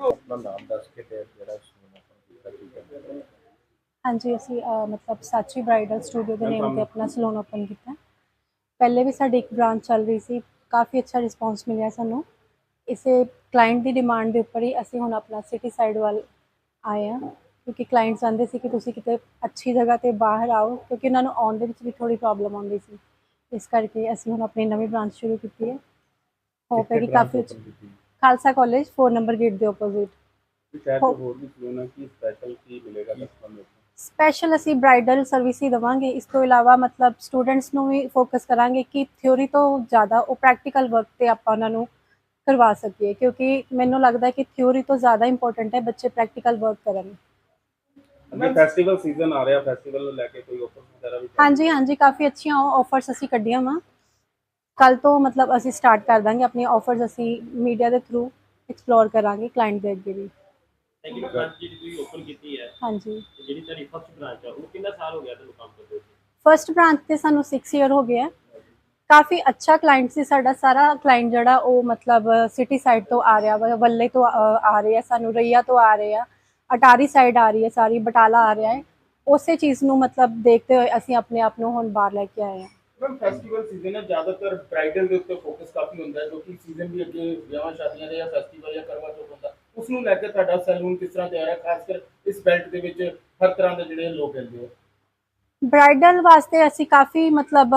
ਆਪਣਾ ਨਾਮ ਦੱਸ ਕੇ ਤੇ ਜਿਹੜਾ ਸਲੂਨ ਆਪਾਂ ਕੀਤਾ ਕੀ ਕਰਦੇ ਹਾਂਜੀ ਅਸੀਂ ਅਹ, ਮਤਲਬ ਸਾਚੀ ਬ੍ਰਾਈਡਲ ਸਟੂਡੀਓ ਦੇ ਨੇਮ ਤੇ ਆਪਣਾ ਸਲੂਨ ਓਪਨ ਕੀਤਾ। ਹੈ। ਪਹਿਲੇ ਵੀ ਸਾਡੀ ਇੱਕ ਬ੍ਰਾਂਚ ਚੱਲ ਰਹੀ ਸੀ ਕਾਫੀ ਅੱਛਾ ਰਿਸਪੌਂਸ ਮਿਲਿਆ ਸਾਨੂੰ। ਇਸੇ ਕਲਾਇੰਟ ਦੀ ਡਿਮਾਂਡ ਦੇ ਉੱਪਰ ਹੀ ਅਸੀਂ ਹੁਣ ਆਪਣਾ ਸਿਟੀ ਸਾਈਡ ਵੱਲ ਆਏ ਹਾਂ ਕਿਉਂਕਿ ਕਲਾਇੰਟ ਚਾਹੁੰਦੇ ਸੀ ਕਿ ਤੁਸੀਂ ਕਿਤੇ ਅੱਛੀ ਜਗ੍ਹਾ ਤੇ ਬਾਹਰ ਆਓ ਕਿਉਂਕਿ ਉਹਨਾਂ ਨੂੰ ਆਉਣ ਦੇ ਵਿੱਚ ਵੀ ਥੋੜੀ ਪ੍ਰੋਬਲਮ ਆਉਂਦੀ ਸੀ। ਇਸ ਕਰਕੇ ਅਸੀਂ ਹੁਣ ਆਪਣੀ ਨਵੀਂ ਬ੍ਰਾਂਚ ਸ਼ੁਰੂ ਕੀਤੀ ਹੈ। ਹੋਪ ਹੈ ਕਿ ਕਾਫੀ ਅੱਛੀ ਖਾਲਸਾ ਕਾਲਜ 4 ਨੰਬਰ ਗੇਟ ਦੇ ਆਪੋਜ਼ਿਟ ਸ਼ਾਇਦ ਹੋਰ ਵੀ ਸਲੂਨ ਹੈ ਕੀ ਸਪੈਸ਼ਲ ਕੀ ਮਿਲੇਗਾ ਕਸਟਮਰ ਨੂੰ? ਸਪੈਸ਼ਲ ਅਸੀਂ ਬ੍ਰਾਈਡਲ ਸਰਵਿਸ ਹੀ ਦਵਾਂਗੇ। ਇਸ ਤੋਂ ਇਲਾਵਾ ਮਤਲਬ ਸਟੂਡੈਂਟਸ ਨੂੰ ਵੀ ਫੋਕਸ ਕਰਾਂਗੇ ਕਿ ਥਿਉਰੀ ਤੋਂ ਜ਼ਿਆਦਾ ਉਹ ਪ੍ਰੈਕਟੀਕਲ ਵਰਕ ਤੇ ਆਪਾਂ ਉਹਨਾਂ ਨੂੰ ਕਰਵਾ ਸਕੀਏ। ਕਿਉਂਕਿ ਮੈਨੂੰ ਲੱਗਦਾ ਹੈ ਕਿ ਥਿਉਰੀ ਤੋਂ ਜ਼ਿਆਦਾ ਇੰਪੋਰਟੈਂਟ ਹੈ ਬੱਚੇ ਪ੍ਰੈਕਟੀਕਲ ਵਰਕ ਕਰਨ। ਅੱਗੇ ਫੈਸਟੀਵਲ ਸੀਜ਼ਨ ਆ ਰਿਹਾ ਫੈਸਟੀਵਲ ਨੂੰ ਲੈ ਕੇ ਕੋਈ ਆਫਰ ਵਗੈਰਾ ਵੀ ਹਾਂਜੀ ਹਾਂਜੀ ਕਾਫੀ ਅੱਛੀਆਂ ਆਫਰਸ ਅਸੀਂ ਕੱਢੀਆਂ ਵਾ। ਕੱਲ ਤੋਂ ਮਤਲਬ ਅਸੀਂ ਸਟਾਰਟ ਕਰ ਦਾਂਗੇ ਆਪਣੀ ਆਫਰਸ ਅਸੀਂ ਮੀਡੀਆ ਦੇ ਥਰੂ ਐਕਸਪਲੋਰ ਕਰਾਂਗੇ ਕਲਾਇੰਟ ਦੇ ਅੱਗੇ ਵੀ। ਸੈਕਿੰਡ ਬ੍ਰਾਂਚ ਜਿਹੜੀ ਤੁਸੀਂ ਓਪਨ ਕੀਤੀ ਹੈ। ਹਾਂਜੀ। ਤੇ ਜਿਹੜੀ ਤੁਹਾਡੀ ਫਸਟ ਬ੍ਰਾਂਚ ਆ ਉਹ ਕਿੰਨਾ ਸਾਲ ਹੋ ਗਿਆ ਤੁਹਾਨੂੰ ਕੰਮ ਕਰਦੇ ਹੋਏ? ਫਰਸਟ ਬ੍ਰਾਂਚ ਤੇ ਸਾਨੂੰ 6 ਇਅਰ ਹੋ ਗਿਆ ਕਾਫੀ ਅੱਛਾ ਕਲਾਇੰਟ ਸੀ ਸਾਡਾ ਸਾਰਾ ਕਲਾਇੰਟ ਜਿਹੜਾ ਉਹ ਮਤਲਬ ਸਿਟੀ ਸਾਈਡ ਤੋਂ ਆ ਰਿਹਾ ਵਾ ਵੱਲੇ ਤੋਂ ਅ, ਆ ਰਿਹਾ ਸਾਨੂੰ ਰਈਆ ਤੋਂ ਆ ਰਹੇ ਅਟਾਰੀ ਸਾਈਡ ਆ ਰਹੀ ਹੈ ਸਾਰੀ ਬਟਾਲਾ ਆ ਰਿਹਾ ਹੈ। ਉਸੇ ਚੀਜ਼ ਨੂੰ ਮਤਲਬ ਦੇਖਦੇ ਹੋਏ ਅਸੀਂ ਆਪਣੇ ਆਪ ਨੂੰ ਹੁਣ ਬਾਹਰ ਲੈ ਕੇ ਆਏ ਹਾਂ ਮੈਮ ਫੈਸਟੀਵਲ ਸੀਜ਼ਨ ਹੈ, ਜ਼ਿਆਦਾਤਰ ਬ੍ਰਾਈਡਲ ਦੇ ਉੱਤੇ ਫੋਕਸ ਕਾਫੀ ਹੁੰਦਾ ਹੈ ਕਿਉਂਕਿ ਸੀਜ਼ਨ ਵੀ ਅੱਗੇ ਵਿਆਹਾਂ, ਸ਼ਾਦੀਆਂ ਦੇ ਜਾਂ ਫੈਸਟੀਵਲ ਜਾਂ ਕਰਵਾ ਚੌਥ ਹੁੰਦਾ ਉਸ ਨੂੰ ਲੈ ਕੇ ਤੁਹਾਡਾ ਸੈਲੂਨ ਕਿਸ ਤਰ੍ਹਾਂ ਤਿਆਰ ਹੈ, ਖਾਸ ਕਰ ਇਸ ਬੈਲਟ ਦੇ ਵਿੱਚ ਹਰ ਤਰ੍ਹਾਂ ਦੇ ਜਿਹੜੇ ਲੋਕ ਰਹਿੰਦੇ ਆ? ਬ੍ਰਾਈਡਲ ਵਾਸਤੇ ਅਸੀਂ ਕਾਫੀ ਮਤਲਬ,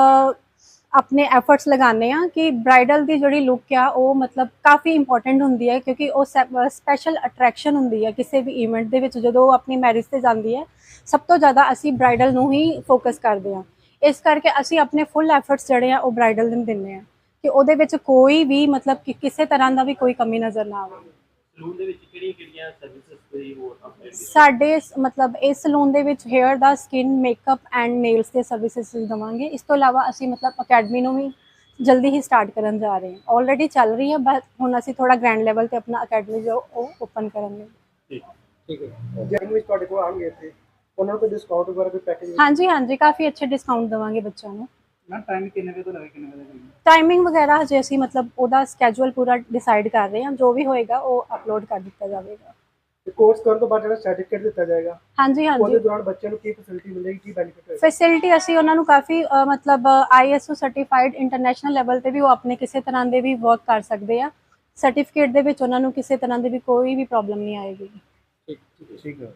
ਆਪਣੇ ਐਫਰਟਸ ਲਗਾਉਂਦੇ ਆ ਕਿ ਬ੍ਰਾਈਡਲ ਦੀ ਜਿਹੜੀ ਲੁੱਕ ਆ, ਉਹ ਮਤਲਬ ਕਾਫੀ ਇੰਪੋਰਟੈਂਟ ਹੁੰਦੀ ਹੈ, ਕਿਉਂਕਿ ਉਹ ਸਪੈਸ਼ਲ ਅਟਰੈਕਸ਼ਨ ਹੁੰਦੀ ਹੈ ਕਿਸੇ ਵੀ ਇਵੈਂਟ ਦੇ ਵਿੱਚ ਜਦੋਂ ਉਹ ਆਪਣੀ ਮੈਰਿਜ ਤੇ ਜਾਂਦੀ ਹੈ, ਸਭ ਤੋਂ ਜ਼ਿਆਦਾ ਅਸੀਂ ਬ੍ਰਾਈਡਲ ਨੂੰ ਹੀ ਫੋਕਸ ਕਰਦੇ ਆ ਇਸ ਕਰਕੇ ਅਸੀਂ ਆਪਣੇ ਫੁੱਲ ਐਫਰਟਸ ਜਿਹੜੇ ਆ ਉਹ ਬ੍ਰਾਈਡਲ ਨੂੰ ਦਿੰਦੇ ਆ ਕਿ ਉਹਦੇ ਵਿੱਚ ਕੋਈ ਵੀ ਮਤਲਬ ਕਿ ਕਿਸੇ ਤਰ੍ਹਾਂ ਦਾ ਵੀ ਕੋਈ ਕਮੀ ਨਜ਼ਰ ਨਾ ਆਵੇ। ਸਲੂਨ ਦੇ ਵਿੱਚ ਕਿਹੜੀਆਂ ਕਿਹੜੀਆਂ ਸਰਵਿਸਿਜ਼ ਤੁਸੀਂ ਹੋਰ ਅਪਡੇਟ ਸਾਡੇ ਸ- ਮਤਲਬ ਇਸ ਸਲੂਨ ਦੇ ਵਿੱਚ ਹੇਅਰ ਦਾ ਸਕਿਨ ਮੇਕਅਪ ਐਂਡ ਨੇਲਸ ਦੇ ਸਰਵਿਸਿਜ਼ ਦਵਾਂਗੇ। ਇਸ ਤੋਂ ਇਲਾਵਾ ਅਸੀਂ ਮਤਲਬ ਅਕੈਡਮੀ ਨੂੰ ਵੀ ਜਲਦੀ ਹੀ ਸਟਾਰਟ ਕਰਨ ਜਾ ਰਹੇ ਹਾਂ। ਆਲਰੇਡੀ ਚੱਲ ਰਹੀ ਹੈ ਬਟ ਹੁਣ ਅਸੀਂ ਥੋੜਾ ਗ੍ਰੈਂਡ ਲੈਵਲ ਤੇ ਆਪਣਾ ਅਕੈਡਮੀ ਜੋ ਉਹ ਓਪਨ ਕਰਾਂਗੇ ਠੀਕ ਠੀਕ ਹੈ। ਜੇ ਇੰਗਲਿਸ਼ ਤੁਹਾਡੇ ਕੋਲ ਆਣਗੇ ਇੱਥੇ। ਉਹਨਾਂ ਨੂੰ ਕੋਈ ਡਿਸਕਾਊਂਟ ਵਗੈਰਾ ਕੋਈ ਪੈਕੇਜ ਹਾਂਜੀ ਹਾਂਜੀ ਕਾਫੀ ਅੱਛੇ ਡਿਸਕਾਊਂਟ ਦਵਾਂਗੇ ਬੱਚਿਆਂ ਨੂੰ। ਨਾ ਟਾਈਮ ਕਿੰਨੇ ਵਜੇ ਤੋਂ ਲੈ ਕੇ ਕਿੰਨੇ ਵਜੇ ਤੱਕ? ਟਾਈਮਿੰਗ ਵਗੈਰਾ ਹਜੇ ਅਸੀਂ ਮਤਲਬ ਉਹਦਾ ਸਕੇਜੂਲ ਪੂਰਾ ਡਿਸਾਈਡ ਕਰ ਰਹੇ ਹਾਂ। ਜੋ ਵੀ ਹੋਏਗਾ ਉਹ ਅਪਲੋਡ ਕਰ ਦਿੱਤਾ ਜਾਵੇਗਾ। ਤੇ ਕੋਰਸ ਕਰਨ ਤੋਂ ਬਾਅਦ ਜਿਹੜਾ ਸਰਟੀਫਿਕੇਟ ਦਿੱਤਾ ਜਾਏਗਾ ਹਾਂਜੀ ਉਹਦੇ ਹਾਂਜੀ ਦੌਰਾਨ ਬੱਚਿਆਂ ਨੂੰ ਕੀ ਫੈਸਿਲਿਟੀ ਮਿਲੇਗੀ ਕੀ ਬੈਨੀਫਿਟ ਹੋਏਗਾ? ਫੈਸਿਲਿਟੀ ਅਸੀਂ ਉਹਨਾਂ ਨੂੰ ਕਾਫੀ ਅ, ਮਤਲਬ ਆਈਐਸਓ ਸਰਟੀਫਾਈਡ ਇੰਟਰਨੈਸ਼ਨਲ ਲੈਵਲ ਤੇ ਵੀ ਉਹ ਆਪਣੇ ਕਿਸੇ ਤਰ੍ਹਾਂ ਦੇ ਵੀ ਵਰਕ ਕਰ ਸਕਦੇ ਆ। ਸਰਟੀਫਿਕੇਟ ਦੇ ਵਿੱਚ ਉਹਨਾਂ ਨੂੰ ਕਿਸੇ ਤਰ੍ਹਾਂ ਦੀ ਵੀ ਕੋਈ ਵੀ ਪ੍ਰੋਬਲਮ ਨਹੀਂ ਆਏਗੀ। ਠੀਕ ਹੈ।